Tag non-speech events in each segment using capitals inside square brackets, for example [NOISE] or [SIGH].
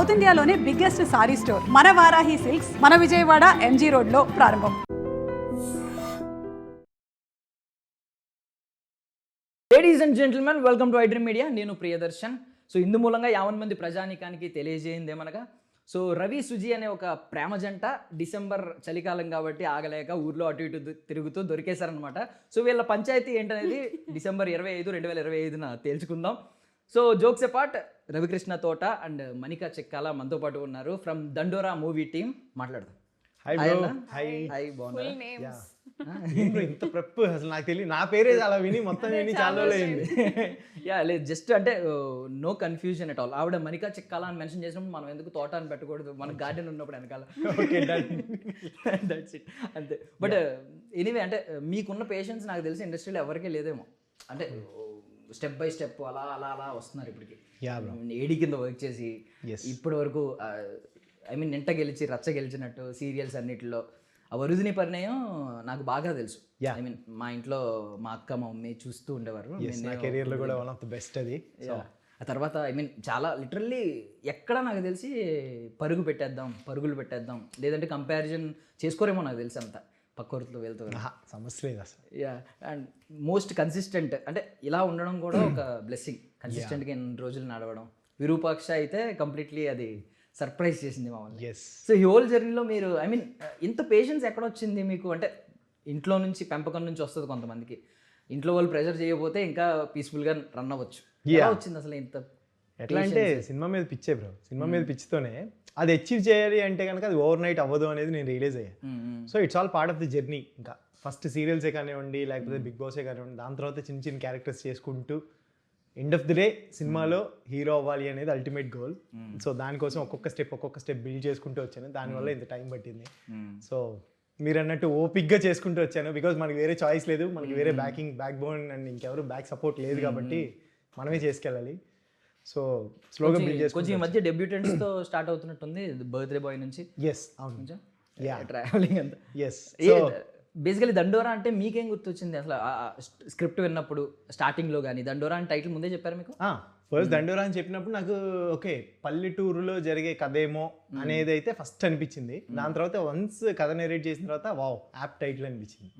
South ఇండియాలోనే biggest sari store. మన Varahi silks మన విజయవాడ ఎంజీ రోడ్లో ప్రారంభం. Ladies and gentlemen welcome to iDream media నేను ప్రియదర్శన్. సో ఇందు మూలంగా యావన్ మంది ప్రజానికానికి తెలియజేయింది ఏమనగా సో రవి సుజి అనే ఒక ప్రేమ జంట డిసెంబర్ చలికాలం కాబట్టి ఆగలేక ఊర్లో అటు ఇటు తిరుగుతూ దొరికేశారనమాట సో వీళ్ళ పంచాయతీ ఏంటనేది డిసెంబర్ ఇరవై ఐదు రెండు వేల ఇరవై ఐదున తేల్చుకుందాం. So jokes part Ravikrishna Thota and Manika చెక్కాల మనతో పాటు ఉన్నారు. ఫ్రమ్ దండోరా మూవీ టీమ్ మాట్లాడదాం. [LAUGHS] ఇంత ప్రెప్ అసలు నాకు తెలియదు. నా పేరే అలా విని మొత్తం విని చాలా అయింది. [LAUGHS] యా లేదు జస్ట్ అంటే నో కన్ఫ్యూజన్ అట్ ఆల్ ఆవిడ మనికా చిక్కాల అని మెన్షన్ చేసినప్పుడు మనం ఎందుకు తోట అని పెట్టకూడదు? మన గార్డెన్ ఉన్నప్పుడు వెనకాల. ఓకే దట్స్ ఇట్ అంతే. బట్ ఎనీవే అంటే మీకున్న పేషెన్స్ నాకు తెలిసి ఇండస్ట్రీలో ఎవరికీ లేదేమో. అంటే స్టెప్ బై స్టెప్ అలా అలా అలా వస్తున్నారు ఇప్పటికి. ఏడి కింద వర్క్ చేసి. ఇప్పటి వరకు ఐ మీన్ నింట గెలిచి రచ్చ గెలిచినట్టు సీరియల్స్ అన్నిటిలో ఆ వరుదిని పరిణయం నాకు బాగా తెలుసు. ఐ మీన్ మా ఇంట్లో మా అక్క మా మమ్మీ చూస్తూ ఉండేవారు. కూడా వన్ ఆఫ్ ద బెస్ట్ అది. ఆ తర్వాత ఐ మీన్ చాలా లిటరల్లీ ఎక్కడ నాకు తెలిసి పరుగు పెట్టేద్దాం పరుగులు పెట్టేద్దాం. లేదంటే కంపారిజన్ చేసుకోరేమో నాకు తెలిసి అంత. పక్కూరుతో వెళ్తూ ఆహా, సమస్య లేదు అసలు. యా అండ్ మోస్ట్ కన్సిస్టెంట్ అంటే ఇలా ఉండడం కూడా ఒక బ్లెస్సింగ్ కన్సిస్టెంట్గా ఎన్ని రోజులు నడవడం. విరూపాక్ష అయితే కంప్లీట్లీ అది సర్ప్రైజ్ చేసింది మమ్మల్ని. ఎస్ సో ఈ హోల్ జర్నీలో మీరు ఐ మీన్ ఇంత పేషెన్స్ ఎక్కడ వచ్చింది మీకు? అంటే ఇంట్లో నుంచి పెంపకం నుంచి వస్తుంది కొంతమందికి. ఇంట్లో వాళ్ళు ప్రెషర్ చేయకపోతే ఇంకా పీస్ఫుల్గా రన్ అవ్వచ్చు. ఎలా వచ్చింది అసలు ఇంత ఎట్లా అంటే సినిమా మీద పిచ్చే బ్రో సినిమా మీద పిచ్చితోనే అది అచీవ్ చేయాలి అంటే కనుక అది ఓవర్ నైట్ అవ్వదు అనేది నేను రియలైజ్ అయ్యా. మ్మ్, మ్మ్. So it's all part of the journey ఇంకా ఫస్ట్ సీరియల్సే కానివ్వండి లేకపోతే బిగ్ బాసే కానివ్వండి దాని తర్వాత చిన్న చిన్న క్యారెక్టర్స్ చేసుకుంటూ ఎండ్ ఆఫ్ ది డే సినిమాలో హీరో అవ్వాలి అనేది అల్టిమేట్ గోల్ సో దానికోసం ఒక్కొక్క స్టెప్ ఒక్కొక్క స్టెప్ బిల్డ్ చేసుకుంటూ వచ్చాను. దానివల్ల ఇంత టైం పట్టింది. సో మీరు అన్నట్టు ఓపిక్గా చేసుకుంటూ వచ్చాను. బికాజ్ మనకి వేరే చాయిస్ లేదు మనకి వేరే బ్యాకింగ్ బ్యాక్ బోన్ అండ్ ఇంకెవరు బ్యాక్ సపోర్ట్ లేదు కాబట్టి మనమే చేసుకెళ్ళాలి. సో స్లోగా బిల్డ్ కొంచెం చేసుకుంటూ ఈ మధ్య డెబ్యూటెంట్స్తో స్టార్ట్ అవుతున్నట్టుంది. బర్త్డే బాయ్ నుంచి. ఎస్ అవును యా ట్రావెలింగ్ అంతా. ఎస్ బేసికలీ దండోరా అంటే మీకేం గుర్తొచ్చింది? అసలు స్క్రిప్ట్ విన్నప్పుడు స్టార్టింగ్లో కానీ దండోరా అని టైటిల్ ముందే చెప్పారు మీకు? ఫస్ట్ దండోరా అని చెప్పినప్పుడు నాకు ఓకే పల్లెటూరులో జరిగే కథ ఏమో అనేది అయితే ఫస్ట్ అనిపించింది. దాని తర్వాత వన్స్ కథ నెరేట్ చేసిన తర్వాత వావ్ యాప్ టైటిల్ అనిపించింది.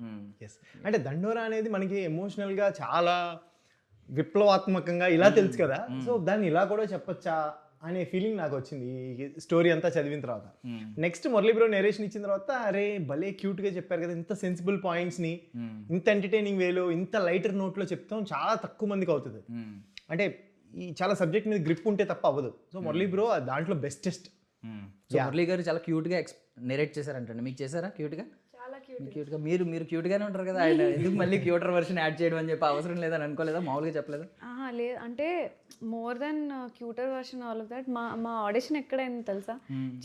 ఎస్ అంటే దండోరా అనేది మనకి ఎమోషనల్గా చాలా విప్లవాత్మకంగా ఇలా తెలుసు కదా. సో దాన్ని ఇలా కూడా చెప్పొచ్చా అనే ఫీలింగ్ నాకు వచ్చింది. ఈ స్టోరీ అంతా చదివిన తర్వాత. నెక్స్ట్ మురళీ బ్రో నెరేషన్ ఇచ్చిన తర్వాత అరే భలే క్యూట్గా చెప్పారు కదా ఇంత సెన్సిబుల్ పాయింట్స్ని ఇంత ఎంటర్టైనింగ్ వేలో ఇంత లైటర్ నోట్లో చెప్తాం చాలా తక్కువ మందికి అవుతుంది. అంటే ఈ చాలా సబ్జెక్ట్ మీద గ్రిప్ ఉంటే తప్ప అవ్వదు. సో మురళీ బ్రో దాంట్లో బెస్టెస్ట్ మురళీ గారు చాలా క్యూట్గా నెరేట్ చేశారంటండి. మీకు చేశారా క్యూట్గా? క్యూట్గా మీరు మీరు క్యూట్ గానే ఉంటారు కదా. ఆయన ఎందుకు మళ్ళీ క్యూటర్ వర్షన్ యాడ్ చేయడం అని చెప్పి అవసరం లేదని అనుకోలేదా? మామూలుగా చెప్పలేదా? ఆహా లేదు అంటే more than cuter version all of that మా మా ఆడిషన్ ఎక్కడైంది తెలుసా?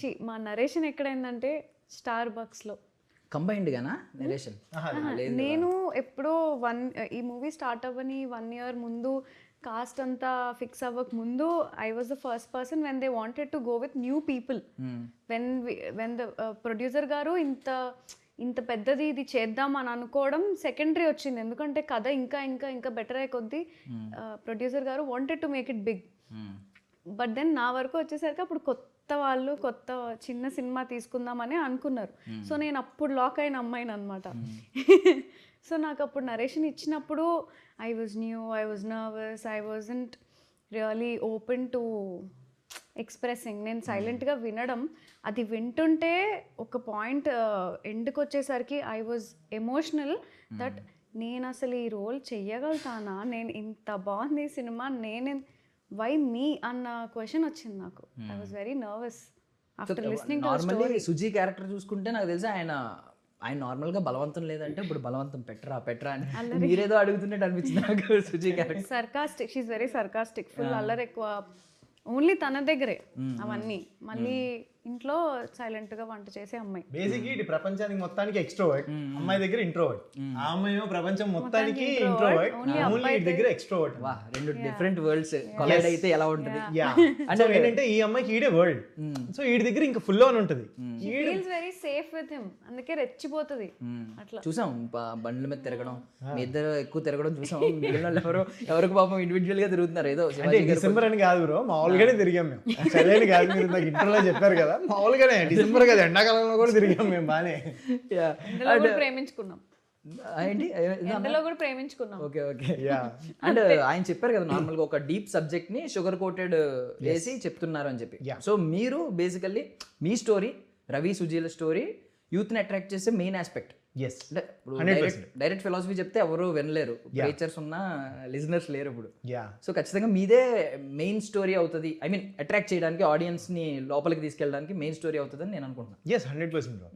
చి మా నరేషన్ ఎక్కడైందంటే స్టార్ బక్స్లో కంబైన్డ్ గానా? నెరేషన్ నేను ఎప్పుడో వన్ ఈ మూవీ స్టార్ట్ అవ్వని వన్ ఇయర్ ముందు కాస్ట్ అంతా ఫిక్స్ అవ్వక ముందు I was the first person when they wanted to go with new people when when the producer uh, గారు ఇంత ఇంత పెద్దది ఇది చేద్దాం అని అనుకోవడం సెకండరీ వచ్చింది. ఎందుకంటే కథ ఇంకా ఇంకా ఇంకా బెటర్ అయ్యే కొద్దీ ప్రొడ్యూసర్ గారు wanted to make it big but then నా వరకు వచ్చేసరికి అప్పుడు కొత్త వాళ్ళు కొత్త చిన్న సినిమా తీసుకుందామని అనుకున్నారు. సో నేను అప్పుడు లాక్ అయిన అమ్మాయిని అనమాట [LAUGHS] సో నాకు అప్పుడు నరేషన్ ఇచ్చినప్పుడు I was new I was nervous I wasn't really open to expressing నేను సైలెంట్గా వినడం అది వింటుంటే ఒక పాయింట్ ఎండ్కి వచ్చేసరికి ఐ వాజ్ ఎమోషనల్ దట్ నేను అసలు ఈ రోల్ చెయ్యగలుగుతానా? నేను ఇంత బాగుంది సినిమా నేను వై మీ అన్న క్వశ్చన్ వచ్చింది నాకు. I was very nervous after listening normally Suji character చూసుకుంటే నాకు తెలిసి ఆయన ఆయన నార్మల్గా బలవంతం లేదంటే ఇప్పుడు బలవంతం పెట్టరా పెట్టరా అని మీరేదో అడుగుతున్నట్టు అనిపించింది నాకు Suji character sarcastic she's very sarcastic full అల్లరి ఎక్కువ. ఓన్లీ తన దగ్గరే అవన్నీ. మళ్ళీ ఇంట్లో సైలెంట్గా వంట చేసే అమ్మాయి. బేసిక్ ఇటు ప్రపంచానికి మొత్తానికి ఎక్స్ట్రోవర్ట్ అమ్మాయి దగ్గర ఇంట్రోవర్ట్ ఆ అమ్మాయి ప్రపంచం మొత్తానికి ఇంట్రోవర్ట్ ఓన్లీ దగ్గర ఎక్స్ట్రోవర్ట్ వా రెండు డిఫరెంట్ వరల్డ్స్ కొలైడ్ అయితే ఎలా ఉంటుంది? యా [LAUGHS] అంటే ఏంటంటే ఈ అమ్మాయికి ఈడే వరల్డ్ సో వీడి దగ్గర ఇంకా ఫుల్ ఆన్ ఉంటుంది. Feels very safe with him అందుకే రెచ్చిపోతుంది. అట్లా. చూసాం బండ్ల మీద తిరగడం. మీ ఇద్దరు ఎక్కువ తిరగడం చూసాం. మిగిలిన వాళ్ళు ఎవరో ఎవరికి పాపం ఇండివిజువల్గా తిరుగుతున్నారు. ఏదో అంటే డిసెంబర్ అని కాదు బ్రో మామూలుగానే తిరిగాం మేము. చదివేది కాదు మీరు నాకు ఇంటర్లో చెప్పారు కదా. మామూలుగానే డిసెంబర్ కదా ఎండాకాలంలో కూడా తిరిగాం మేము బానే. Yeah. ఎండలో కూడా ప్రేమించుకున్నాం. ఏంటి? ఎండలో కూడా ప్రేమించుకున్నాం. Okay okay. యా [LAUGHS] అండ్ ఆయన చెప్పారు కదా నార్మల్గా ఒక డీప్ సబ్జెక్ట్ని షుగర్ కోటెడ్ వేసి చెప్తున్నారు అని చెప్పి. సో మీరు బేసికల్లీ మీ స్టోరీ రవి సుజీల స్టోరీ యూత్ని అట్రాక్ట్ చేసే మెయిన్ ఆస్పెక్ట్ ఎస్ అంటే ఇప్పుడు డైరెక్ట్ ఫిలాసఫీ చెప్తే ఎవరు వినలేరు. టీచర్స్ ఉన్న లిజనర్స్ లేరు ఇప్పుడు. యా సో ఖచ్చితంగా మీదే మెయిన్ స్టోరీ అవుతుంది. ఐ మీన్ అట్రాక్ట్ చేయడానికి ఆడియన్స్ని లోపలికి తీసుకెళ్ళడానికి మెయిన్ స్టోరీ అవుతుందని నేను అనుకుంటున్నాను ఎస్ హండ్రెడ్ పర్సెంట్ బ్రో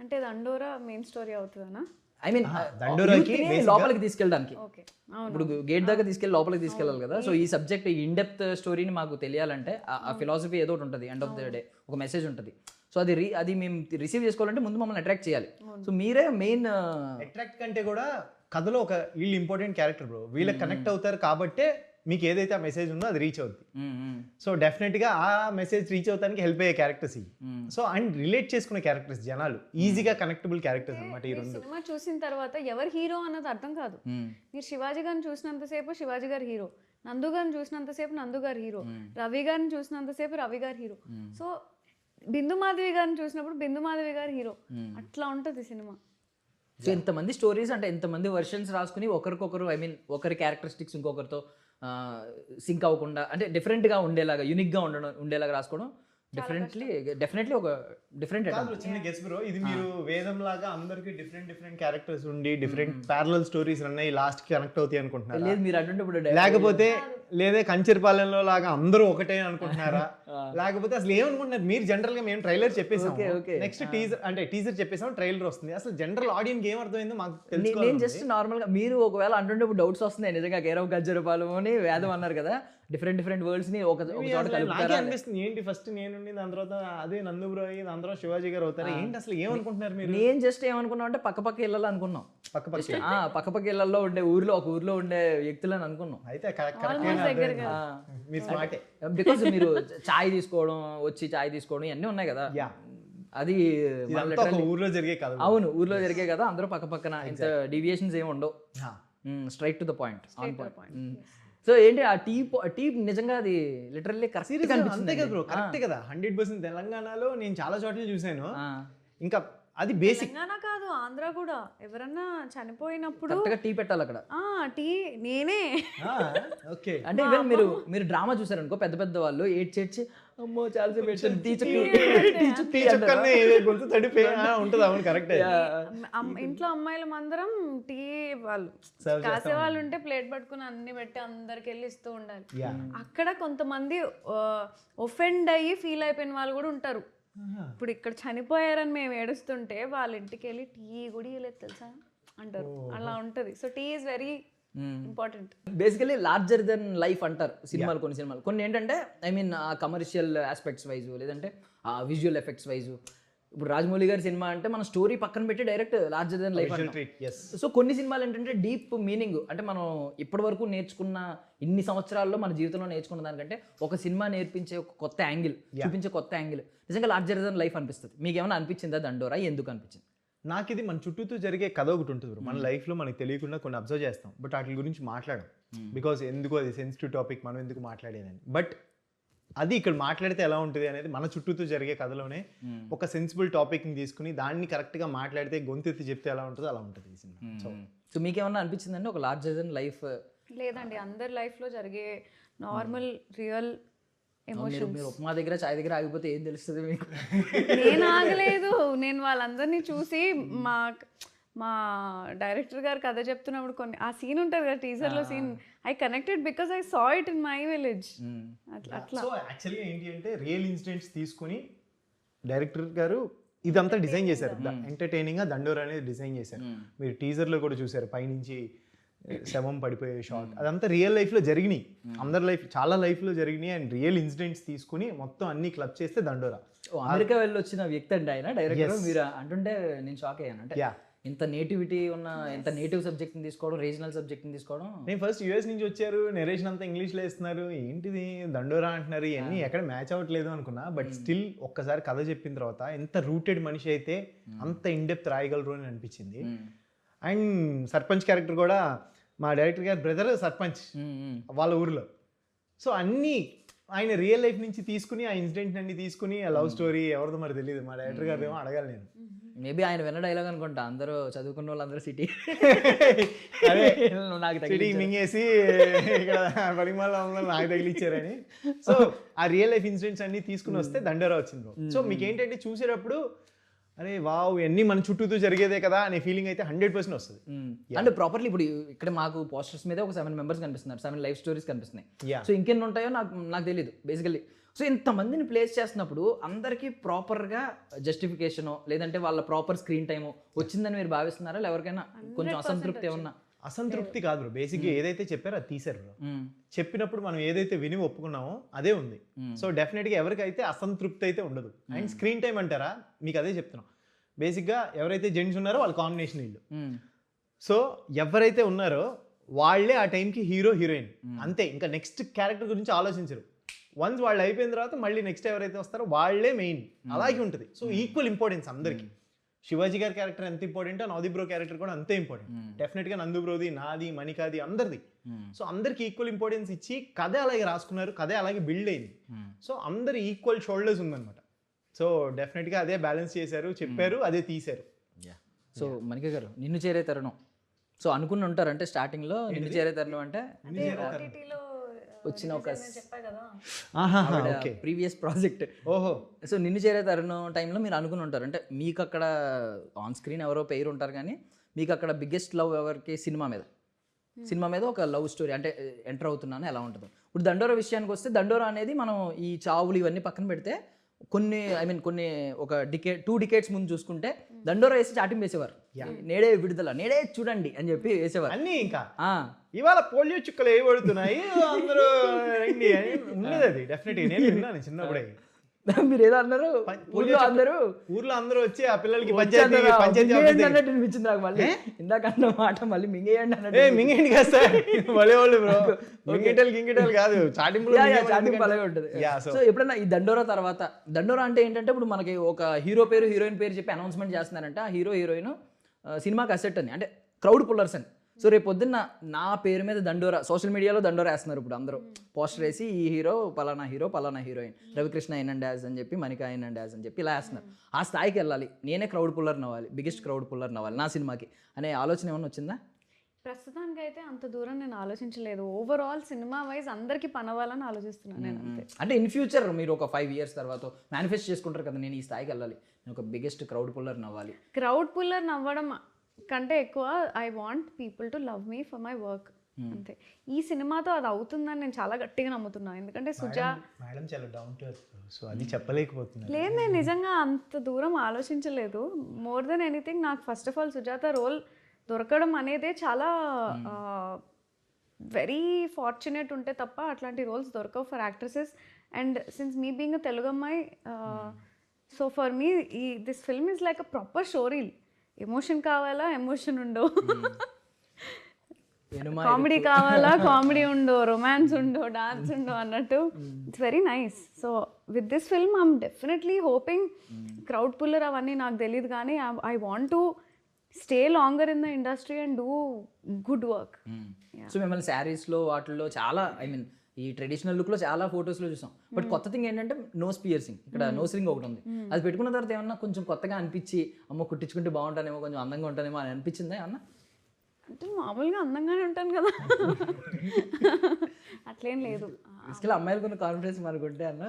అంటే దండోరా మెయిన్ స్టోరీ అవుతుందనా? ఐ మీన్ దండోరాకి లోపలికి తీసుకెళ్ళడానికి. ఇప్పుడు గేట్ దాకా తీసుకెళ్ళి లోపలికి తీసుకెళ్ళాలి కదా. సో ఈ సబ్జెక్ట్ ఈ ఇన్డెప్త్ స్టోరీని మాకు తెలియాలంటే ఆ- ఆ ఫిలాసఫీ ఏదో ఒకటి ఉంటుంది ఎండ్ ఆఫ్ ద డే ఒక మెసేజ్ ఉంటుంది. సో అది రీ అది మేము రిసీవ్ చేసుకోవాలంటే ముందు మమ్మల్ని అట్రాక్ట్ చేయాలి. సో మీరే మెయిన్ అట్రాక్ట్ కంటే కూడా కథలో ఒక వీళ్ళు ఇంపార్టెంట్ క్యారెక్టర్ బ్రో వీళ్ళకి కనెక్ట్ అవుతారు కాబట్టే మీకు ఏదైతే ఆ మెసేజ్ ఉందో అది రీచ్ అవుద్ది. సో డెఫినెట్గా ఆ మెసేజ్ రీచ్ అవుతానికి హెల్ప్ అయ్యే క్యారెక్టర్స్ ఇవి. సో అండ్ రిలేట్ చేసుకునే క్యారెక్టర్స్ జనాలు. ఈజీగా కనెక్టబుల్ క్యారెక్టర్స్ అన్నమాట ఈ రెండు. సినిమా చూసిన తర్వాత ఎవరు హీరో అన్నది అర్థం కాదు. మీరు శివాజీ గారిని చూసినంతసేపు శివాజీ గారు హీరో నందు గారిని చూసినంతసేపు నందు గారు హీరో రవి గారిని చూసినంతసేపు రవి గారు హీరో సో బిందు మాధవి గారిని చూసినప్పుడు బిందు మాధవి గారు హీరో. అట్లా ఉంటుంది సినిమా. సో ఎంతమంది స్టోరీస్ అంటే ఎంతమంది వర్షన్స్ రాసుకుని ఒకరికొకరు ఐ మీన్ ఒకరి క్యారెక్టరిస్టిక్స్ ఇంకొకరితో సింక్ అవ్వకుండా అంటే డిఫరెంట్గా ఉండేలాగా యూనిక్గా ఉండడం ఉండేలాగా రాసుకోవడం డెఫినెట్లీ డెఫినెట్లీ ఒక డిఫరెంట్ చిన్న గెస్ బ్రో ఇది మీరు వేదం లాగా అందరికి డిఫరెంట్ డిఫరెంట్ క్యారెక్టర్స్ ఉండి డిఫరెంట్ ప్యారలల్ స్టోరీస్ ఉన్నాయి లాస్ట్కి కనెక్ట్ అవుతాయి అనుకుంటున్నారా? లేదు మీరు ఇప్పుడు లేకపోతే లేదే కంచర్పాలెంలో లాగా అందరూ ఒకటే అనుకుంటున్నారా? [LAUGHS] లేకపోతే అసలు ఏమనుకుంటున్నారు? మీరు జనరల్గా మేము ట్రైలర్ చెప్పేసాం Okay, okay. నెక్స్ట్ టీజర్ అంటే టీజర్ చెప్పేసాం ట్రైలర్ వస్తుంది. అసలు జనరల్ ఆడియన్స్ ఏం అర్థమైందో మాకు నేను జస్ట్ నార్మల్గా మీరు ఒకవేళ ఇప్పుడు డౌట్స్ వస్తున్నాయి. నిజంగా కేరవ గజ్జరపాలెం అని వేదం అన్నారు కదా. డిఫరెంట్ డిఫరెంట్ వర్డ్స్ని ఒక ఒక చోట నాకే కలుపుతారా? అనిపిస్తుంది. ఏంటి ఫస్ట్ నేనుండి దాని తర్వాత అదే నందు బ్రో అయ్యి దాని తర్వాత శివాజీ గారు అవుతారు? ఏంటి అసలు ఏమనుకుంటున్నారు మీరు? నేను జస్ట్ ఏమనుకున్నాం అంటే పక్క పక్క ఇళ్ళలో అనుకున్నాం. పక్క పక్క Just, ఆ, పక్క పక్క ఇళ్ళల్లో ఉండే ఊర్లో ఒక ఊర్లో ఉండే వ్యక్తులని అనుకున్నాం. అయితే కరెక్ట్ మీరు స్మార్టే మీరు చాయ్ తీసుకోవడం వచ్చి చాయ్ తీసుకోవడం ఇవన్నీ ఉన్నాయి కదా. యా. అది ఊర్లో జరిగే కథ. అవును ఊర్లో జరిగే కదా అందరూ పక్క పక్కన ఇంత డీవియేషన్స్ ఏమి ఉండవు. Straight to the point on point so ఏంటి ఆ టీ టీ నిజంగా అది లిటరల్లీ కరెక్ట్ సీరియస్ అంతే కదా బ్రో కరెక్ట్ కదా. హండ్రెడ్ పర్సెంట్ తెలంగాణలో నేను చాలా చోట్ల చూసాను ఇంకా అది బేసిక్ తెలంగాణ కాదు ఆంధ్ర కూడా. ఎవరన్నా చనిపోయినప్పుడు కరెక్ట్గా టీ పెట్టాలి అక్కడ. ఆ టీ నేనే. ఓకే. [LAUGHS] అంటే ఈవెన్ మీరు మీరు డ్రామా చూసారనుకో పెద్ద పెద్ద వాళ్ళు ఏడ్చి ఏడ్చి అమ్మో చాలా పెట్టాను టీ టీ టీ చుక్కనే గొంతు తడిపోయి ఆ, [LAUGHS] ఉంటుంది అవును కరెక్ట్ ఇంట్లో అమ్మాయిలం అందరం టీ వాళ్ళు. కాసే వాళ్ళు ఉంటే ప్లేట్ పట్టుకుని అన్ని పెట్టి అందరికి వెళ్ళి ఇస్తూ ఉండాలి. అక్కడ కొంతమంది ఒఫెండ్ అయ్యి ఫీల్ అయిపోయిన వాళ్ళు కూడా ఉంటారు. ఇప్పుడు ఇక్కడ చనిపోయారని మేము ఏడుస్తుంటే వాళ్ళ ఇంటికి వెళ్ళి టీ కూడా ఇవ్వలేదు తెలుసా? అంటారు. అలా ఉంటది. So tea is very important basically larger than life అంటారు సినిమాలు కొన్ని సినిమాలు. కొన్ని ఏంటంటే ఐ మీన్ ఆ కమర్షియల్ ఆస్పెక్ట్స్ వైజు లేదంటే ఆ విజువల్ ఎఫెక్ట్స్ వైజు ఇప్పుడు రాజమౌళి గారి సినిమా అంటే మన స్టోరీ పక్కన పెట్టి direct larger than life so కొన్ని సినిమాలు ఏంటంటే డీప్ మీనింగ్ అంటే మనం ఇప్పటి వరకు నేర్చుకున్న ఇన్ని సంవత్సరాల్లో మన జీవితంలో నేర్చుకున్న దానికంటే ఒక సినిమా నేర్పించే ఒక కొత్త యాంగిల్ చూపించే కొత్త యాంగిల్. నిజంగా లార్జర్ దెన్ లైఫ్ అనిపిస్తుంది. మీకు ఏమైనా అనిపించిందా దండోరా? ఎందుకు అనిపించింది? నాకు ఇది మన చుట్టూతో జరిగే కథ ఒకటి ఉంటుంది. మన లైఫ్లో మనకు తెలియకుండా కొన్ని అబ్జర్వ్ చేస్తాం. బట్ వాటి గురించి మాట్లాడం బికాస్ ఎందుకు అది సెన్సిటివ్ టాపిక్ మనం ఎందుకు మాట్లాడేదని బట్ అది ఇక్కడ మాట్లాడితే ఎలా ఉంటుంది అనేది మన చుట్టూతో జరిగే కథలోనే ఒక సెన్సిబుల్ టాపిక్ని తీసుకుని దాన్ని కరెక్ట్గా మాట్లాడితే గొంతెత్తి చెప్తే ఎలా ఉంటుందో అలా ఉంటుంది ఈ సినిమా. సో సో మీకేమన్నా అనిపించిందండి? ఒక లార్జర్ దెన్ లైఫ్ లేదండి అందరి లైఫ్లో జరిగే నార్మల్ రియల్ ఎమోషన్ మీరు ఉప్మా దగ్గర చాయ్ దగ్గర ఆగిపోతే ఏం తెలుస్తుంది మీకు? నేను ఆగలేదు. నేను వాళ్ళందరినీ చూసి మా మా డైరెక్టర్ గారు కథ చెప్తున్నప్పుడు కొన్ని ఆ సీన్ ఉంటుంది కదా టీజర్లో scene. I connected because I saw it in my village అట్లా అట్లా. సో యాక్చువల్గా ఏంటి అంటే రియల్ ఇన్సిడెంట్స్ తీసుకుని డైరెక్టర్ గారు ఇదంతా డిజైన్ చేశారు. ఎంటర్టైనింగ్గా దండోర్ అనేది డిజైన్ చేశారు. మీరు టీజర్లో కూడా చూసారు పైనుంచి శవం పడిపోయే షాట్ అదంతా రియల్ లైఫ్లో జరిగినాయి. అందరి లైఫ్ చాలా లైఫ్లో జరిగినాయి అండ్ రియల్ ఇన్సిడెంట్స్ తీసుకుని మొత్తం అన్ని క్లబ్ చేస్తే దండోరా. అమెరికా వెళ్ళి వచ్చిన వ్యక్తి అండి ఆయన. Director Yes. మీరు అంటుంటే నేను షాక్ అయ్యాను. అంటే. ఇంత నేటివిటీ ఉన్న ఎంత నేటివ్ సబ్జెక్ట్ని తీసుకోవడం రీజనల్ సబ్జెక్ట్ని తీసుకోవడం? నేను ఫస్ట్ యూఎస్ నుంచి వచ్చారు నెరేషన్ అంతా ఇంగ్లీష్లో ఇస్తున్నారు ఏంటిది? దండోరా అంటున్నారు. ఇవన్నీ ఎక్కడ మ్యాచ్ అవ్వట్లేదు అనుకున్నా బట్ స్టిల్ ఒక్కసారి కథ చెప్పిన తర్వాత ఎంత రూటెడ్ మనిషి అయితే అంత ఇన్డెప్త్ రాయగలరు అని అనిపించింది. అండ్ సర్పంచ్ క్యారెక్టర్ కూడా మా డైరెక్టర్ గారి బ్రదర్ సర్పంచ్ వాళ్ళ ఊర్లో. సో అన్నీ ఆయన రియల్ లైఫ్ నుంచి తీసుకుని ఆ ఇన్సిడెంట్ అన్ని తీసుకుని ఆ లవ్ స్టోరీ ఎవరిదో మరి తెలియదు మా డైరెక్టర్ గారు ఏమో అడగాలి నేను. మేబీ ఆయన విన్న డైలాగ్ అనుకుంటా. అందరూ చదువుకున్న వాళ్ళందరూ సిటీ [LAUGHS] అదే. నాకు సిటీ. మింగేసి ఇక్కడ పరిమళ నాకు తగిలిచ్చారని. [LAUGHS] సో ఆ రియల్ లైఫ్ ఇన్సిడెంట్స్ అన్ని తీసుకుని వస్తే దండోరా వచ్చింది సో మీకు ఏంటంటే చూసేటప్పుడు అరే వావ్ ఇవన్నీ మన చుట్టూతో జరిగేదే కదా అనే ఫీలింగ్ అయితే హండ్రెడ్ పర్సెంట్ వస్తుంది. అంటే ప్రాపర్లీ ఇప్పుడు ఇక్కడ మాకు పోస్టర్స్ మీద ఒక సెవెన్ మెంబర్స్ కనిపిస్తున్నారు. సెవెన్ లైఫ్ స్టోరీస్ కనిపిస్తున్నాయి. సో ఇంకెన్ని ఉంటాయో నాకు నాకు తెలియదు బేసికల్లీ సో ఇంతమందిని ప్లేస్ చేస్తున్నప్పుడు అందరికీ ప్రాపర్గా జస్టిఫికేషనో లేదంటే వాళ్ళ ప్రాపర్ స్క్రీన్ టైమో వచ్చిందని మీరు భావిస్తున్నారా? ఎవరికైనా కొంచెం అసంతృప్తి ఏమన్నా? అసంతృప్తి కాదు బ్రో బేసిక్గా ఏదైతే చెప్పారో అది బ్రో చెప్పినప్పుడు మనం ఏదైతే విని ఒప్పుకున్నామో అదే ఉంది. సో డెఫినెట్గా ఎవరికైతే అసంతృప్తి అయితే ఉండదు. అండ్ స్క్రీన్ టైం అంటారా? మీకు అదే చెప్తున్నాం. బేసిక్గా ఎవరైతే జెంట్స్ ఉన్నారో వాళ్ళ కాంబినేషన్ వీళ్ళు. సో ఎవరైతే ఉన్నారో వాళ్ళే ఆ టైంకి హీరో హీరోయిన్. అంతే. ఇంకా నెక్స్ట్ క్యారెక్టర్ గురించి ఆలోచించరు. వన్స్ వాళ్ళు అయిపోయిన తర్వాత మళ్ళీ నెక్స్ట్ ఎవరైతే వస్తారో వాళ్ళే మెయిన్. అలాగే ఉంటుంది. సో ఈక్వల్ ఇంపార్టెన్స్ అందరికి. శివాజీ గారి క్యారెక్టర్ ఎంత ఇంపార్టెంట్ నవది బ్రో క్యారెక్టర్ కూడా అంతే ఇంపార్టెంట్. డెఫినెట్గా నందు బ్రోది నాది మణికాది అందరిది. సో అందరికి ఈక్వల్ ఇంపార్టెన్స్ ఇచ్చి కథ అలాగే రాసుకున్నారు కథ అలాగే బిల్డ్ అయింది. సో అందరి ఈక్వల్ షోల్డర్స్ ఉందన్నమాట. సో డెఫినెట్గా అదే బ్యాలెన్స్ చేశారు చెప్పారు అదే తీశారు. సో మణిక గారు నిన్ను చేరే తరుణం. సో అనుకుని ఉంటారు అంటే స్టార్టింగ్లో నిన్ను చేరే తరుణం అంటే వచ్చిన ఒక చెప్పా కదా. ఆహాహా, ఓకే. Previous project. ఓహో. సో నిన్ను చేరే తరుణం టైంలో మీరు అనుకుని ఉంటారు. అంటే మీకు అక్కడ ఆన్ స్క్రీన్ ఎవరో పేరు ఉంటారు కానీ మీకు అక్కడ బిగ్గెస్ట్ లవ్ ఎవరికి సినిమా మీద. సినిమా మీద ఒక లవ్ స్టోరీ అంటే ఎంటర్ అవుతున్నాను ఎలా ఉంటుంది. ఇప్పుడు దండోరా విషయానికి వస్తే దండోరా అనేది మనం ఈ చావులు ఇవన్నీ పక్కన పెడితే కొన్ని ఐ మీన్ కొన్ని ఒక డికే టూ డికేట్స్ ముందు చూసుకుంటే దండోరా వేసి చాటింగ్ వేసేవారు నేడే విడుదల నేడే చూడండి అని చెప్పి వేసేవారు. అన్నీ ఇంకా. ఇవాళ పోలియో చుక్కలు ఏ పడుతున్నాయి? అందరూ రండి అని ఉండేది అది డెఫినెట్గా నేను విన్నాను చిన్నప్పుడే. మీరు ఏదో అన్నారు? ఊళ్ళో అందరూ ఊర్లో అందరూ వచ్చి ఆ పిల్లలకి పంచాయతీ పంచాయతీ మింగేయండి అన్నట్టు అనిపించింది నాకు మళ్ళీ. ఇందాక అన్న మాట మళ్ళీ మింగేయండి అన్నట్టు మింగేంటి కదా సార్. భలే వాళ్ళు బ్రో. మింగేటలు గింగేటలు కాదు. చాటింపులు చాటింగ్ ఎందుకంటే- అలాగే ఉంటుంది. సో సో ఎప్పుడైనా ఈ దండోరా తర్వాత దండోరా అంటే ఏంటంటే ఇప్పుడు మనకి ఒక హీరో పేరు హీరోయిన్ పేరు చెప్పి అనౌన్స్మెంట్ చేస్తున్నారంటే. ఆ హీరో హీరోయిన్ సినిమాకి అసెట్ అని. అంటే క్రౌడ్ పుల్లర్స్ అని. సో రేపు పొద్దున్న నా పేరు మీద దండోరా సోషల్ మీడియాలో దండోరా వేస్తున్నారు ఇప్పుడు అందరూ. పోస్టర్ వేసి ఈ హీరో పలానా హీరో పలానా హీరోయిన్ రవికృష్ణ అయిన డాజ్ అని చెప్పి మణిక అయిన డాజ్ అని చెప్పి ఇలా వేస్తున్నారు. ఆ స్థాయికి వెళ్ళాలి. నేనే క్రౌడ్ పుల్లర్ నవ్వాలి. బిగ్గెస్ట్ క్రౌడ్ పుల్లర్ నవ్వాలి నా సినిమాకి. అనే ఆలోచన ఏమైనా వచ్చిందా? ప్రస్తుతానికి అయితే అంత దూరం నేను ఆలోచించలేదు. ఓవరాల్ సినిమా వైజ్ అందరికి పనవాలని ఆలోచిస్తున్నాను నేను అంతే. అంటే ఇన్ ఫ్యూచర్ మీరు ఒక ఫైవ్ ఇయర్స్ తర్వాత మేనిఫెస్ట్ చేసుకుంటారు కదా నేను ఈ స్థాయికి వెళ్ళాలి. నేను ఒక బిగ్గెస్ట్ క్రౌడ్ పుల్లర్ నవ్వాలి. క్రౌడ్ పుల్లర్ నవ్వడం కంటే ఎక్కువ I want people to love me for my work అంతే. ఈ సినిమాతో అది అవుతుందని నేను చాలా గట్టిగా నమ్ముతున్నాను ఎందుకంటే సుజా మేడం చాలా డౌన్ టు సో అది లేదు నేను నిజంగా అంత దూరం ఆలోచించలేదు. మోర్ దెన్ ఎనీథింగ్ నాకు first of all Sujatha role దొరకడం అనేదే చాలా వెరీ ఫార్చునేట్ ఉంటే తప్ప అట్లాంటి రోల్స్ దొరకవు for actresses and since me being Telugu అమ్మాయి సో ఫర్ మీ ఈ this film is like a proper story emotion కావాలా ఎమోషన్ ఉండవు. కామెడీ కావాలా కామెడీ ఉండో రొమాన్స్ ఉండో డాన్స్ ఉండో అన్నట్టు. It's very nice so with this film I'm definitely hoping crowd puller అవన్నీ నాకు తెలియదు కానీ I want to stay longer in the industry and do good work so మిమ్మల్ని శారీస్లో వాటిల్లో చాలా ఐ మీన్ ఈ ట్రెడిషనల్ లుక్లో చాలా ఫొటోస్లో చూసాం. బట్ కొత్త థింగ్ ఏంటంటే నోస్ పియర్సింగ్ ఇక్కడ నోస్ రింగ్ ఒకటి ఉంది. అది పెట్టుకున్న తర్వాత ఏమన్నా కొంచెం కొత్తగా అనిపించి అమ్మో కుట్టించుకుంటే బాగుంటానేమో కొంచెం అందంగా ఉంటానేమో అని అనిపించిందా ఏమన్నా? అంటే మామూలుగా అందంగానే ఉంటాను కదా. [LAUGHS] అట్లేం లేదు. అమ్మాయిలు కొన్ని కాన్ఫిడెన్స్ మనకుంటే అన్న.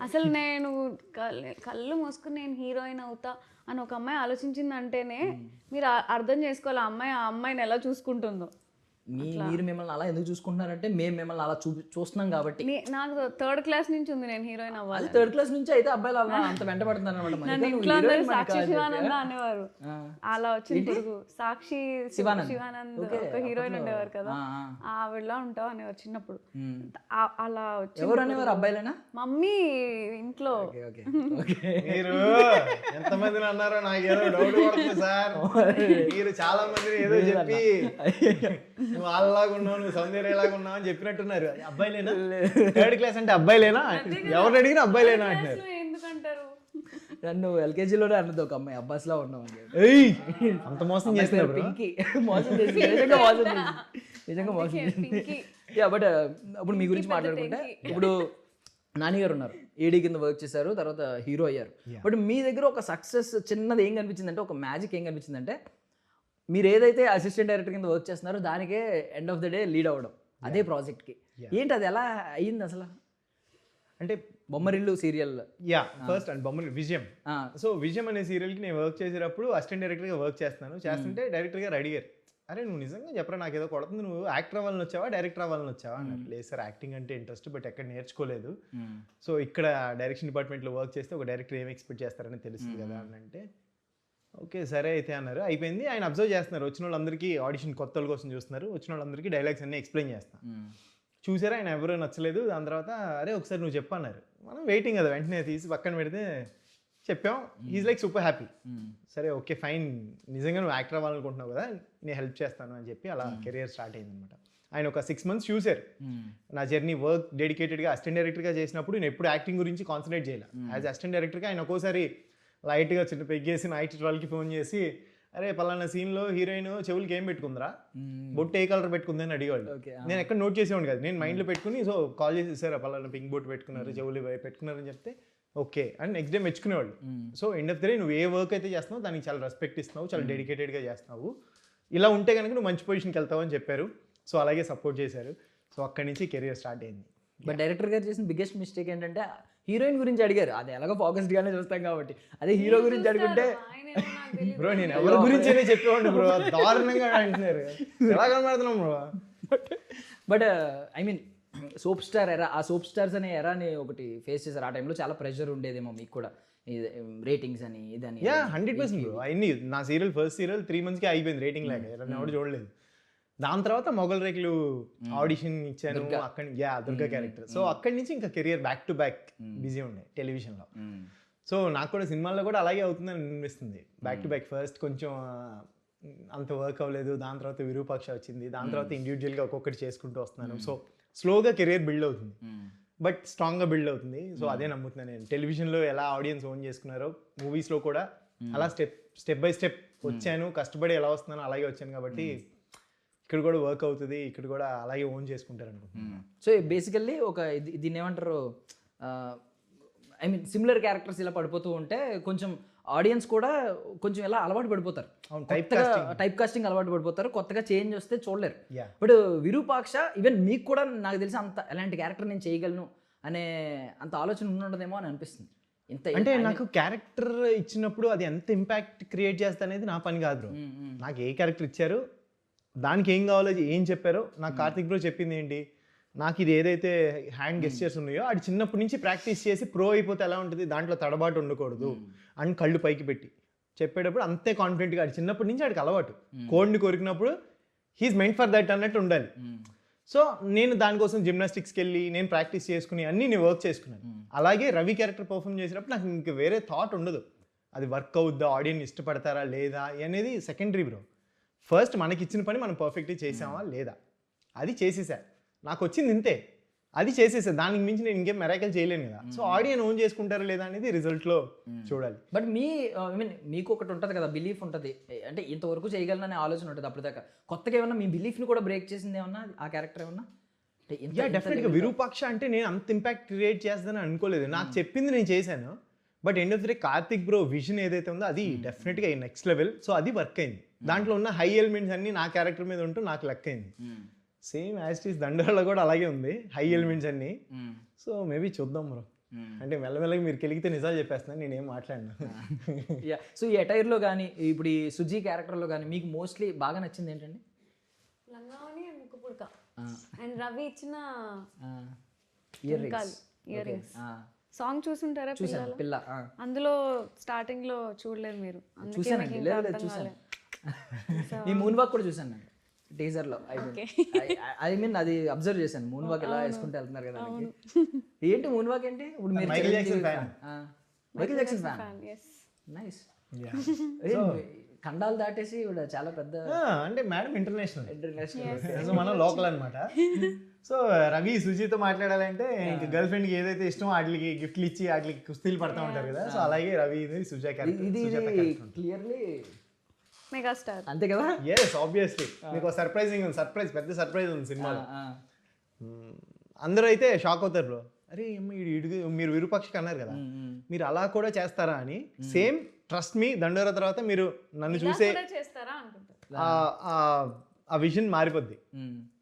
అసలు నేను కళ్ళు కళ్ళు మూసుకుని నేను హీరోయిన్ అవుతా అని ఒక అమ్మాయి ఆలోచించిందంటేనే మీరు అర్థం చేసుకోవాలి ఆ అమ్మాయి ఆ అమ్మాయిని ఎలా చూసుకుంటుందో. మీ మీరు మిమ్మల్ని అలా ఎందుకు చూసుకుంటున్నారంటే మేము మిమ్మల్ని అలా చూ చూస్తున్నాం కాబట్టి. నాకు థర్డ్ క్లాస్ నుంచి ఉంది నేను హీరోయిన్ అవ్వాలి అది థర్డ్ క్లాస్ నుంచి అయితే అబ్బాయిలు అలా [LAUGHS] అంత అనమాట అందరూ సాక్షి శివానంద అనేవారు. అలా వచ్చిన పురుగు సాక్షి శివానంద్. ఒక హీరోయిన్. ఉండేవారు కదా. ఆవిడలా ఉంటావు అనేవారు చిన్నప్పుడు. అలా వచ్చి ఎవరు అనేవారు? అబ్బాయిలేనా? మమ్మీ ఇంట్లో. Okay okay. ఓకే. మీరు ఎంతమందిని అన్నారో నాకు ఏదో డౌట్ పడుతుంది సార్. మీరు చాలా మందిని ఏదో చెప్పి నువ్వు వాళ్ళలాగా ఉన్నావు నువ్వు సౌందర్యలాగా ఉన్నావు అని చెప్పినట్టున్నారు. అబ్బాయిలేనా? థర్డ్ క్లాస్ అంటే అబ్బాయిలేనా? ఎవరు అడిగినా అబ్బాయిలేనా అంటున్నారు. ఎందుకంటారు? నన్ను ఎల్కేజీలోనే అన్నది ఒక అమ్మాయి అబ్బాస్లా ఉన్నాం అని అంత మోసం పింకీ. మోసం చేసి నిజంగా మోసం చేసి నిజంగా మోసం చేసి పింకీ. యా బట్ ఇప్పుడు మీ గురించి మాట్లాడుకుంటే ఇప్పుడు నాని గారు ఉన్నారు. ఏడీ కింద వర్క్ చేశారు తర్వాత హీరో అయ్యారు. బట్ మీ దగ్గర ఒక సక్సెస్ చిన్నది ఏం కనిపించింది అంటే ఒక మ్యాజిక్ ఏం కనిపించింది అంటే మీరు ఏదైతే అసిస్టెంట్ డైరెక్టర్ కింద వర్క్ చేస్తున్నారో దానికే end of the day lead అవ్వడం. అదే ప్రాజెక్ట్కి ఏంటి అది ఎలా అయ్యింది అసలు? అంటే Bommarillu serial yeah first and బొమ్మలు విజయం. సో విజయం అనే సీరియల్కి నేను వర్క్ చేసేటప్పుడు అసిస్టెంట్ డైరెక్టర్గా వర్క్ చేస్తున్నాను. చేస్తుంటే డైరెక్టర్ గారు అడిగారు అరే నువ్వు నిజంగా చెప్పరా నాకు ఏదో కొడుతుంది నువ్వు యాక్టర్ అవ్వాలని వచ్చావా డైరెక్టర్ అవ్వాలని వచ్చావా? అన్నారు లేదు సార్ యాక్టింగ్ అంటే ఇంట్రెస్ట్ బట్ ఎక్కడ నేర్చుకోలేదు. సో ఇక్కడ డైరెక్షన్ డిపార్ట్మెంట్లో వర్క్ చేస్తే ఒక డైరెక్టర్ ఏం ఎక్స్పెక్ట్ చేస్తారని తెలుస్తుంది కదా అని అంటే ఓకే సరే అయితే అన్నారు. అయిపోయింది. ఆయన అబ్జర్వ్ చేస్తున్నారు. వచ్చిన వాళ్ళందరికీ ఆడిషన్ కొత్త వాళ్ళ కోసం చూస్తున్నారు. వచ్చిన వాళ్ళందరికీ డైలాగ్స్ అన్ని ఎక్స్ప్లెయిన్ చేస్తాను చూసారా? ఆయన ఎవరు నచ్చలేదు. దాని తర్వాత అరే ఒకసారి నువ్వు చెప్పన్నారు మనం వెయిటింగ్ కదా. వెంటనే తీసి పక్కన పెడితే చెప్పాం. ఈజ్ లైక్ సూపర్ హ్యాపీ సరే ఓకే ఫైన్. నిజంగా నువ్వు యాక్టర్ అవ్వాలనుకుంటున్నావు కదా. నేను హెల్ప్ చేస్తాను అని చెప్పి అలా కెరియర్ స్టార్ట్ అయింది అనమాట ఆయన ఒక సిక్స్ మంత్స్ చూశారు. నా జర్నీ వర్క్ డెడికేటెడ్గా అసిస్టెంట్ డైరెక్టర్గా చేసినప్పుడు నేను ఎప్పుడు యాక్టింగ్ గురించి కాన్సన్ట్రేట్ చేయాలి. యాజ్ అసిస్టెంట్ డైరెక్టర్గా ఆయన ఒక్కోసారి లైట్గా చిన్న పెగ్గేసి నైట్ ట్వెల్వ్కి ఫోన్ చేసి అరే పలానా సీన్లో హీరోయిన్ చెవులకి ఏం పెట్టుకుందిరా? బొట్టు ఏ కలర్ పెట్టుకుంది? అని Okay, నేను ఎక్కడ నోట్ చేసేవాడు కదా. నేను మైండ్లో పెట్టుకుని సో కాల్ చేసి సార్ పలానా పింక్ బొట్టు పెట్టుకున్నారు చెవులు పెట్టుకున్నారు అని చెప్తే okay and next day మెచ్చుకునేవాళ్ళు. So end of the day నువ్వు ఏ వర్క్ అయితే చేస్తున్నావు దానికి చాలా రెస్పెక్ట్ ఇస్తున్నావు చాలా డెడికేటెడ్గా చేస్తున్నావు. ఇలా ఉంటే కనుక నువ్వు మంచి పొజిషన్కి వెళ్తావు అని చెప్పారు. సో అలాగే సపోర్ట్ చేశారు. సో అక్కడి నుంచి కెరియర్ స్టార్ట్ అయింది. బట్ డైరెక్టర్ గారు చేసిన బిగ్గెస్ట్ మిస్టేక్ ఏంటంటే హీరోయిన్ గురించి అడిగారు. అది ఎలాగో ఫోకస్డ్ గానే చూస్తాం కాబట్టి. అదే హీరో గురించి అడుగుంటే. బ్రో నేను ఎవరి గురించైనా చెప్పేవాడిని బ్రో. దారుణంగా అంటున్నారు. ఎలా కనబడుతున్నాం bro? But I mean soap star era ఆ సోప్ స్టార్స్ అనే ఎరాని ఒకటి ఫేస్ చేశారు. ఆ టైంలో చాలా ప్రెషర్ ఉండేదేమో మీకు కూడా. రేటింగ్స్ అని ఇదని. యా హండ్రెడ్ పర్సెంట్ బ్రో అన్ని నా సీరియల్ ఫస్ట్ సీరియల్ త్రీ మంత్స్కి అయిపోయింది రేటింగ్ లేక. ఎవరిని ఎవరు చూడలేదు. దాని తర్వాత మొగల్ రేకులు ఆడిషన్ ఇచ్చాను అక్కడి యా దుర్గా క్యారెక్టర్ సో అక్కడి నుంచి ఇంకా career back to back busy ఉండే టెలివిజన్లో సో నాకు కూడా సినిమాల్లో కూడా అలాగే అవుతుందని అనిపిస్తుంది. బ్యాక్ టు బ్యాక్ ఫస్ట్ కొంచెం అంత వర్క్ అవ్వలేదు దాని తర్వాత విరూపాక్ష వచ్చింది దాని తర్వాత ఇండివిజువల్గా ఒక్కొక్కటి చేసుకుంటూ వస్తున్నాను. సో స్లోగా కెరియర్ బిల్డ్ అవుతుంది. బట్ స్ట్రాంగ్గా బిల్డ్ అవుతుంది. సో అదే నమ్ముతున్నాను నేను. టెలివిజన్లో ఎలా ఆడియన్స్ ఓన్ చేసుకున్నారో మూవీస్లో కూడా అలా స్టెప్ స్టెప్ బై స్టెప్ వచ్చాను. కష్టపడి ఎలా వస్తున్నానో అలాగే వచ్చాను కాబట్టి ఇక్కడ కూడా వర్క్ అవుతుంది ఇక్కడ కూడా అలాగే ఓన్ చేసుకుంటారు అనుకుంటున్నాను సో బేసికల్లీ ఒక దీన్ని ఏమంటారు ఐ మీన్ సిమిలర్ క్యారెక్టర్స్ ఇలా పడిపోతూ ఉంటే కొంచెం ఆడియన్స్ కూడా కొంచెం ఇలా అలవాటు పడిపోతారు. టైప్ కాస్టింగ్ అలవాటు పడిపోతారు కొత్తగా చేంజ్ వస్తే చూడలేరు. బట్ విరూపాక్ష ఈవెన్ మీకు కూడా నాకు తెలిసి అంత ఎలాంటి క్యారెక్టర్ నేను చేయగలను అనే అంత ఆలోచన ఉండదేమో అని అనిపిస్తుంది. ఇంత అంటే నాకు క్యారెక్టర్ ఇచ్చినప్పుడు అది ఎంత ఇంపాక్ట్ క్రియేట్ చేస్తా అనేది నా పని కాదు నాకు ఏ క్యారెక్టర్ ఇచ్చారు దానికి ఏం కావాలో ఏం చెప్పారో నాకు కార్తిక్ బ్రో చెప్పింది ఏంటి నాకు ఇది ఏదైతే హ్యాండ్ గెస్చర్స్ ఉన్నాయో అది చిన్నప్పటి నుంచి ప్రాక్టీస్ చేసి ప్రో అయిపోతే ఎలా ఉంటుంది? దాంట్లో తడబాటు ఉండకూడదు అని కళ్ళు పైకి పెట్టి. చెప్పేటప్పుడు అంతే కాన్ఫిడెంట్గా ఆడి చిన్నప్పటి నుంచి ఆడికి అలవాటు. కోడ్ని కొరికినప్పుడు హీస్ మెంట్ ఫర్ దట్ అన్నట్టు ఉండాలి. సో నేను దానికోసం జిమ్నాస్టిక్స్కి వెళ్ళి నేను ప్రాక్టీస్ చేసుకుని అన్నీ నేను వర్క్ చేసుకున్నాను. అలాగే రవి క్యారెక్టర్ పర్ఫామ్ చేసినప్పుడు నాకు ఇంక వేరే థాట్ ఉండదు. అది వర్క్ అవుద్దా? ఆడియన్స్ ఇష్టపడతారా? లేదా? అనేది సెకండరీ బ్రో ఫస్ట్ మనకి ఇచ్చిన పని మనం పర్ఫెక్ట్గా చేసామా లేదా? అది చేసేసా. నాకు వచ్చింది ఇంతే. అది చేసేసా. దానికి మించి నేను ఇంకేం మెరాకల్ చేయలేను కదా. సో ఆడియన్ ఓన్ చేసుకుంటారా లేదా అనేది రిజల్ట్లో చూడాలి. బట్ మీ ఐ మీన్ మీకు ఒకటి ఉంటుంది కదా బిలీఫ్ ఉంటుంది. అంటే ఇంతవరకు చేయగలననే ఆలోచన ఉంటుంది అప్పటిదాకా. కొత్తగా ఏమన్నా మీ బిలీఫ్ని కూడా బ్రేక్ చేసింది ఏమన్నా? ఆ క్యారెక్టర్ ఏమన్నా? యా డెఫినెట్గా విరూపాక్ష అంటే నేను అంత ఇంపాక్ట్ క్రియేట్ చేస్తానని అనుకోలేదు. నాకు చెప్పింది నేను చేశాను. But end of the day Karthik bro vision ఏదైతే ఉందో అది డెఫినెట్గా నెక్స్ట్ లెవెల్ సో అది వర్క్ అయింది. దాంట్లో ఉన్న హై ఎలిమెంట్స్ అన్ని నా క్యారెక్టర్ మీద ఉంటూ నాకు లెక్క అయింది. సేమ్ యాస్టీస్ దండలో కూడా అలాగే ఉంది హై ఎలిమెంట్స్ అన్ని. సో మేబీ చూద్దాం బ్రో మ్మ్. అంటే మెల్లమెల్లగా మీరు కెలిగితే నిజాలు చెప్పేస్తున్నాను నేనేం మాట్లాడినా. యా సో ఈ అటైర్లో కానీ ఇప్పుడు ఈ సుజీ క్యారెక్టర్లో కానీ మీకు మోస్ట్లీ బాగా నచ్చింది ఏంటండి? లంగావని and అండ్ రవి ఇచ్చిన ఇయర్ రింగ్స్ earrings. సాంగ్ చూసుంటారా చూసాను పిల్లలు? పిల్ల. అందులో స్టార్టింగ్లో చూడలేదు మీరు. చూసానండి లేదు చూసాను. [LAUGHS] ఈ మూన్ వాక్ కూడా చూసాను నేను టీజర్లో ఐ మీన్. అది అబ్జర్వ్ చేశాను మూన్ వాక్ ఎలా వేసుకుంటూ వెళ్తున్నారు కదా. ఏంటి మూన్ వాక్ ఏంటి? ఇప్పుడు మీరు మైకేల్ జాక్సన్. ఆ. Michael Jackson fan. నైస్. ఖండాలు దాటేసి చాలా పెద్ద అంటే మేడం ఇంటర్నేషనల్ ఇంటర్నేషనల్ మనం లోకల్ అన్నమాట. [LAUGHS] సో రవి సుజీతో మాట్లాడాలంటే ఇంక గర్ల్ ఫ్రెండ్కి ఏదైతే ఇష్టమో వాటికి గిఫ్ట్లు ఇచ్చి వాటికి కుస్తీలు పడతా ఉంటారు కదా. సో అలాగే రవి ఇది సుజా ఇది క్యారెక్టర్ క్లియర్లీ మెగాస్టార్ అంతే కదా? ఎస్ ఆబ్వియస్లీ మీకు సర్ప్రైజింగ్ ఉంది సర్ప్రైజ్ పెద్ద సర్ప్రైజ్ ఉంది సినిమాలో. మ్మ్. అందరూ అయితే షాక్ అవుతారు బ్రో అరే మీరు విరూపాక్షకి అన్నారు కదా. మీరు అలా కూడా చేస్తారా అని సేమ్ ట్రస్ట్ మీ దండోరా తర్వాత మీరు నన్ను చూసే ఆ- విజన్ మారిపోద్ది.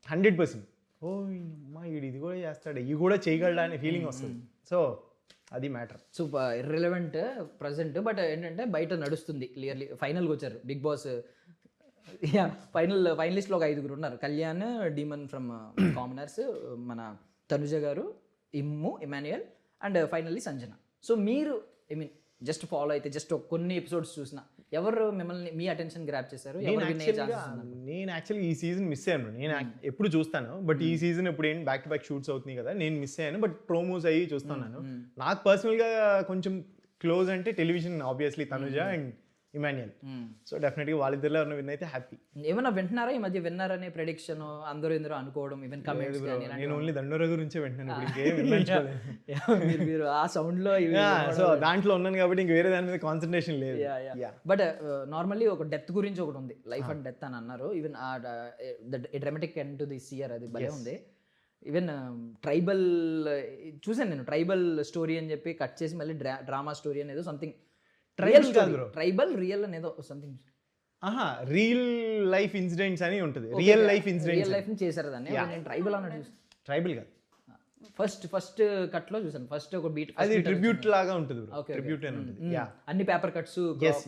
Hundred percent. ఓ అమ్మా ఈడు ఇది కూడా చేస్తాడు ఇవి కూడా చేయగలడా అనే ఫీలింగ్ వస్తుంది. సో అది matter super irrelevant present but ఏంటంటే బయట నడుస్తుంది క్లియర్లీ ఫైనల్కి వచ్చారు బిగ్ బాస్ యా ఫైనల్ ఫైనలిస్ట్లో ఒక ఐదుగురు ఉన్నారు. కళ్యాణ్ డీమన్ ఫ్రమ్ కామనర్స్ మన తనుజ గారు Immu Emmanuel and finally Sanjana. So మీరు ఐ మీన్ జస్ట్ ఫాలో అయితే జస్ట్ కొన్ని ఎపిసోడ్స్ చూసిన ఎవరు మిమ్మల్ని మీ అటెన్షన్ గ్రాప్ చేశారు? నేను యాక్చువల్లీ ఈ సీజన్ మిస్ అయ్యాను నేను యాక్- ఎప్పుడు చూస్తాను బట్ ఈ సీజన్ ఇప్పుడు ఏంటి బ్యాక్ టు బ్యాక్ షూట్స్ అవుతున్నాయి కదా నేను మిస్ అయ్యాను బట్ ప్రోమోస్ అయ్యి చూస్తున్నాను. నాకు పర్సనల్గా కొంచెం క్లోజ్ అంటే television obviously Tanuja and Emmanuel so డెఫినెట్గా వాళ్ళిద్దరిలో ఉన్న విన్ అయితే హ్యాపీ ఏమన్నా వింటున్నారా? ఈ మధ్య విన్నారనే ప్రెడిక్షన్ అందరూ ఇందరూ అనుకోవడం ఈవెన్ కమెంట్స్ నేను ఓన్లీ దండోరా గురించే వింటున్నాను. ఇప్పుడు [LAUGHS] [LAUGHS] మీరు ఆ సౌండ్లో సో దాంట్లో ఉన్నాను కాబట్టి ఇంక వేరే దాని మీద కాన్సన్ట్రేషన్ లేదు. బట్ నార్మల్లీ ఒక డెత్ గురించి ఒకటి ఉంది. లైఫ్ అండ్ డెత్ అని అన్నారు. Even dramatic end to this year అది భలే ఉంది. ఈవెన్ ట్రైబల్ చూసాను నేను ట్రైబల్ స్టోరీ అని చెప్పి కట్ చేసి మళ్ళీ డ్రామా స్టోరీ అనేది సంథింగ్ Bro. ట్రైబల్ రియల్ అనేదో సంథింగ్ ఆహా రియల్ లైఫ్ ఇన్సిడెంట్స్ అని ఉంటుంది. రియల్ లైఫ్ రియల్ ఇన్సిడెంట్స్ లైఫ్ని చేశారు దాన్ని. నేను ట్రైబల్ అన్నట్టు చూసాను ట్రైబల్ కాదు. ఫస్ట్ ఫస్ట్ కట్లో చూసాను ఫస్ట్ ఒక బీట్ అది ట్రిబ్యూట్ లాగా ఉంటుంది. ట్రిబ్యూట్ అని ఉంటుంది. యా అన్ని పేపర్ కట్స్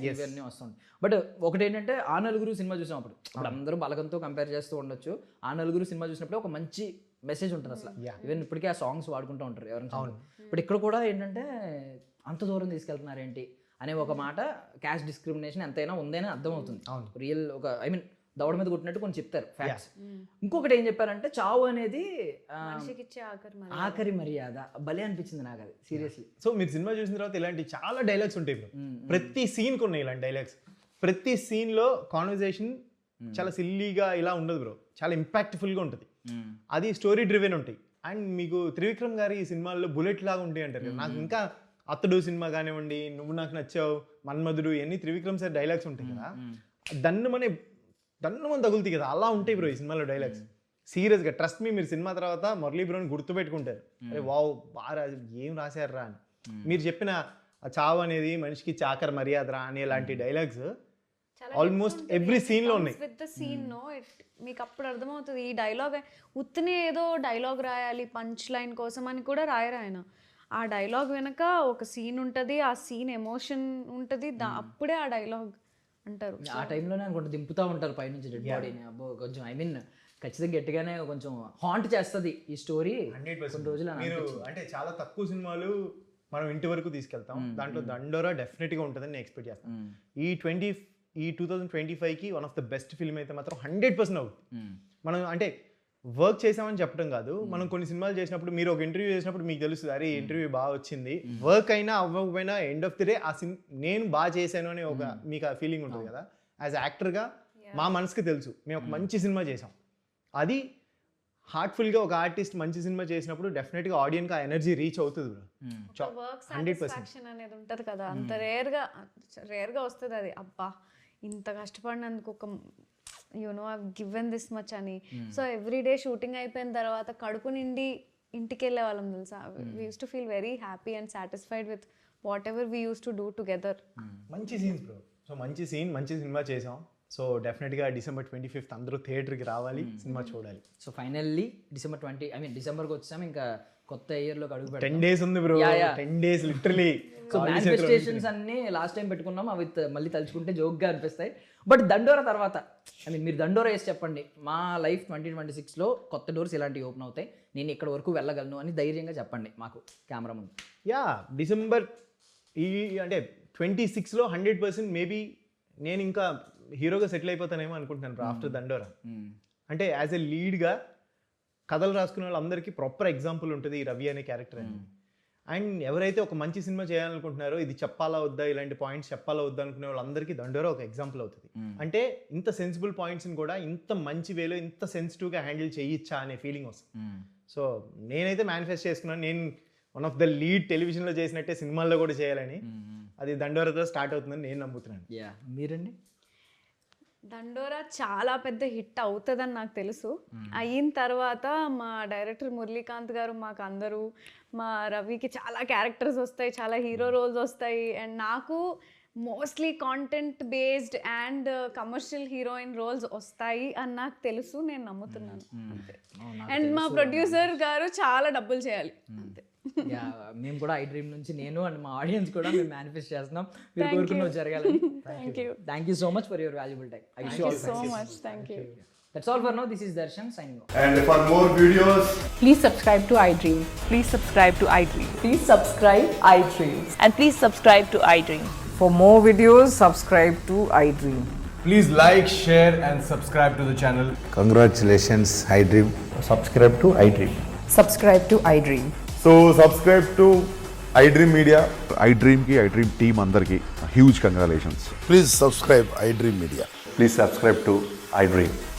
ఇవన్నీ వస్తుంటాయి బట్ ఒకటి ఏంటంటే ఆ నలుగురు సినిమా చూసాం అప్పుడు. ఇప్పుడు అందరూ బలగంతో కంపేర్ చేస్తూ ఉండొచ్చు. ఆ నలుగురు సినిమా చూసినప్పుడు ఒక మంచి మెసేజ్ ఉంటుంది అసలు. ఈవెన్ ఇప్పటికే ఆ సాంగ్స్ వాడుకుంటూ ఉంటారు ఎవరైనా బట్ ఇక్కడ కూడా ఏంటంటే అంత దూరం తీసుకెళ్తున్నారు ఏంటి అనే ఒక మాట క్యాస్ట్ డిస్క్రిమినేషన్ ఎంతైనా ఉందని అర్థమవుతుంది. రియల్ ఒక ఐ మీన్ దవడ మీద కొట్టినట్టు కొన్ని చెప్తారు ఫ్యాక్ట్స్ ఇంకొకటి ఏం చెప్పారంటే చావు అనేది ఆఖరి మరి ఆఖరి మర్యాద. భలే అనిపించింది నాకు అది సీరియస్లీ సో మీరు సినిమా చూసిన తర్వాత ఇలాంటి చాలా డైలాగ్స్ ఉంటాయి బ్రో ప్రతి సీన్ ఉన్నాయి ఇలాంటి డైలాగ్స్ ప్రతి scene లో కాన్వర్జేషన్ చాలా సిల్లీగా ఇలా ఉండదు బ్రో చాలా impactful గా ఉంటుంది. అది స్టోరీ డ్రివెన్ ఉంటాయి. అండ్ మీకు త్రివిక్రమ్ గారి ఈ సినిమాల్లో బుల్లెట్ లాగా ఉంటాయి అంటారు నాకు ఇంకా అతడు సినిమా కానివ్వండి నువ్వు నాకు నచ్చావు మన్మధుడు ఇవన్నీ త్రివిక్రమ్ సార్ డైలాగ్స్ ఉంటాయి కదా. దన్ను మనే దన్ను మన తగులుతాయి కదా అలా ఉంటాయి బ్రో ఈ సినిమాలో డైలాగ్స్ సీరియస్గా ట్రస్ట్ మీ మీరు సినిమా తర్వాత మురళీ బ్రోని గుర్తుపెట్టుకుంటారు అరే వావ్ బాగా రా- ఏం రాశారా అని. మీరు చెప్పిన ఆ చావు అనేది మనిషికి చాకర్ మర్యాదరా అనే లాంటి డైలాగ్స్ ఆల్మోస్ట్ ఎవ్రీ సీన్లో ఉన్నాయి. With the scene know it మీకు అప్పుడు అర్థమవుతుంది ఈ డైలాగ్ ఉత్తినే ఏదో డైలాగ్ రాయాలి పంచ్ లైన్ కోసం అని కూడా రాయరు ఆయన. ఆ డైలాగ్ వెనక ఒక సీన్ ఉంటుంది ఆ సీన్ ఎమోషన్ ఉంటుంది దా అప్పుడే ఆ డైలాగ్ అంటారు. ఆ టైంలోనే అనుకుంటా దింపుతా ఉంటారు పైనుంచి డెడ్ బాడీని అబ్బో కొంచెం ఐ మీన్ ఖచ్చితంగా గట్టిగానే కొంచెం హాంట్ చేస్తుంది ఈ స్టోరీ కొన్ని రోజులు అని మీరు అంటే చాలా తక్కువ సినిమాలు మనం ఇంటి వరకు తీసుకెళ్తాం. దాంట్లో దండోరా డెఫినెట్గా ఉంటుందని నేను ఎక్స్పెక్ట్ చేస్తాను. ఈ ట్వంటీ ఈ టూ థౌజండ్ ట్వంటీ కి one of the best film అయితే మాత్రం హండ్రెడ్ పర్సెంట్ అవుతుంది మనం అంటే వర్క్ చేసామని చెప్పడం కాదు. మనం కొన్ని సినిమాలు చేసినప్పుడు మీరు ఒక ఇంటర్వ్యూ చేసినప్పుడు మీకు తెలుస్తుంది అరే ఇంటర్వ్యూ బాగా వచ్చింది. వర్క్ అయినా అవ్వకపోయినా ఎండ్ ఆఫ్ ది డే ఆ సిన్ నేను బాగా చేశాను అనే ఒక మీకు ఆ ఫీలింగ్ ఉంటుంది కదా. యాజ్ యాక్టర్గా మా మనసుకి తెలుసు. మేము ఒక మంచి సినిమా చేసాం అది హార్ట్ఫుల్గా ఒక ఆర్టిస్ట్ మంచి సినిమా చేసినప్పుడు డెఫినెట్గా ఆడియన్కి ఆ ఎనర్జీ రీచ్ అవుతుంది. వర్క్ సాటిస్ఫాక్షన్ అనేది ఉంటుంది కదా. అంత రేర్గా రేర్గా వస్తుంది అది. అబ్బా ఇంత కష్టపడినందుకు ఒక you know I given this much అని. సో ఎవ్రీ డే షూటింగ్ అయిపోయిన తర్వాత కడుపు నిండి ఇంటికి వెళ్ళే వాళ్ళం తెలుసా we use to feel very happy and satisfied with whatever we use to do together మంచి సీన్స్ బ్రో సో మంచి సీన్ మంచి సినిమా చేసాం. సో డెఫినెట్గా డిసెంబర్ ట్వంటీ ఫిఫ్త్ అందరూ థియేటర్కి రావాలి సినిమా చూడాలి. So finally December twenty I mean డిసెంబర్కి వచ్చాము ఇంకా కొత్త ఇయర్లోకి అడుగు టెన్ డేస్ ఉంది bro Yeah, yeah. Ten days literally so manifestations అన్ని లాస్ట్ టైం పెట్టుకున్నాం అవి మళ్ళీ తలుచుకుంటే జోక్గా అనిపిస్తాయి. బట్ దండోరా తర్వాత ఐ మీన్ మీరు దండోరా వేసి చెప్పండి. మా లైఫ్ ట్వంటీ ట్వంటీ సిక్స్లో కొత్త డోర్స్ ఇలాంటివి ఓపెన్ అవుతాయి. నేను ఇక్కడ వరకు వెళ్ళగలను అని ధైర్యంగా చెప్పండి మాకు కెమెరా ముందు. యా డిసెంబర్ ఈ అంటే ట్వంటీ సిక్స్లో హండ్రెడ్ పర్సెంట్ మేబీ నేను ఇంకా హీరోగా సెటిల్ అయిపోతానేమో అనుకుంటున్నాను ఆఫ్టర్ దండోరా అంటే యాజ్ ఎ లీడ్గా కథలు రాసుకునే వాళ్ళందరికీ ప్రాపర్ ఎగ్జాంపుల్ ఉంటుంది ఈ రవి అనే క్యారెక్టర్ అని. అండ్ ఎవరైతే ఒక మంచి సినిమా చేయాలనుకుంటున్నారో ఇది చెప్పాలా వద్దా? ఇలాంటి పాయింట్స్ చెప్పాలా వద్దా అనుకునే వాళ్ళందరికీ దండోరా ఒక ఎగ్జాంపుల్ అవుతుంది. అంటే ఇంత సెన్సిబుల్ పాయింట్స్ని కూడా ఇంత మంచి వేలో ఇంత సెన్సిటివ్గా హ్యాండిల్ చేయొచ్చా అనే ఫీలింగ్ వస్తుంది. సో నేనైతే మేనిఫెస్ట్ చేసుకున్నాను. నేను వన్ ఆఫ్ ద లీడ్ టెలివిజన్లో చేసినట్టే సినిమాల్లో కూడా చేయాలని. అది దండోరాతో స్టార్ట్ అవుతుందని నేను నమ్ముతున్నాను. యా. మీరండి? దండోరా చాలా పెద్ద హిట్ అవుతుందని నాకు తెలుసు. అయిన తర్వాత మా డైరెక్టర్ మురళీకాంత్ గారు మాకు అందరూ మా రవికి చాలా క్యారెక్టర్స్ వస్తాయి చాలా హీరో రోల్స్ వస్తాయి. అండ్ నాకు mostly content based and commercial heroine roles వస్తాయి అని నాకు తెలుసు నేను నమ్ముతున్నాను. అంతే. అండ్ మా ప్రొడ్యూసర్ గారు చాలా డబ్బులు చేయాలి. అంతే. యా మేము కూడా ఐ డ్రీమ్ నుంచి నేను అండ్ మా ఆడియన్స్ కూడా మేము మేనిఫెస్ట్ చేస్తున్నాం. [LAUGHS] మీరు కోరుకున్నవి జరగాలని. Thank you thank you so much for your valuable time I so much thank you That's all for now. This is Darshan signing off. And for more videos, please subscribe to iDream. Please subscribe to iDream. Please subscribe iDream. And please subscribe to iDream. For more videos, subscribe to iDream. Please like, share, and subscribe to the channel. Congratulations, iDream. Subscribe to iDream. Subscribe to iDream. So subscribe to iDream Media. iDream की iDream team अंदर ki huge congratulations. Please subscribe iDream Media. Please subscribe to iDream.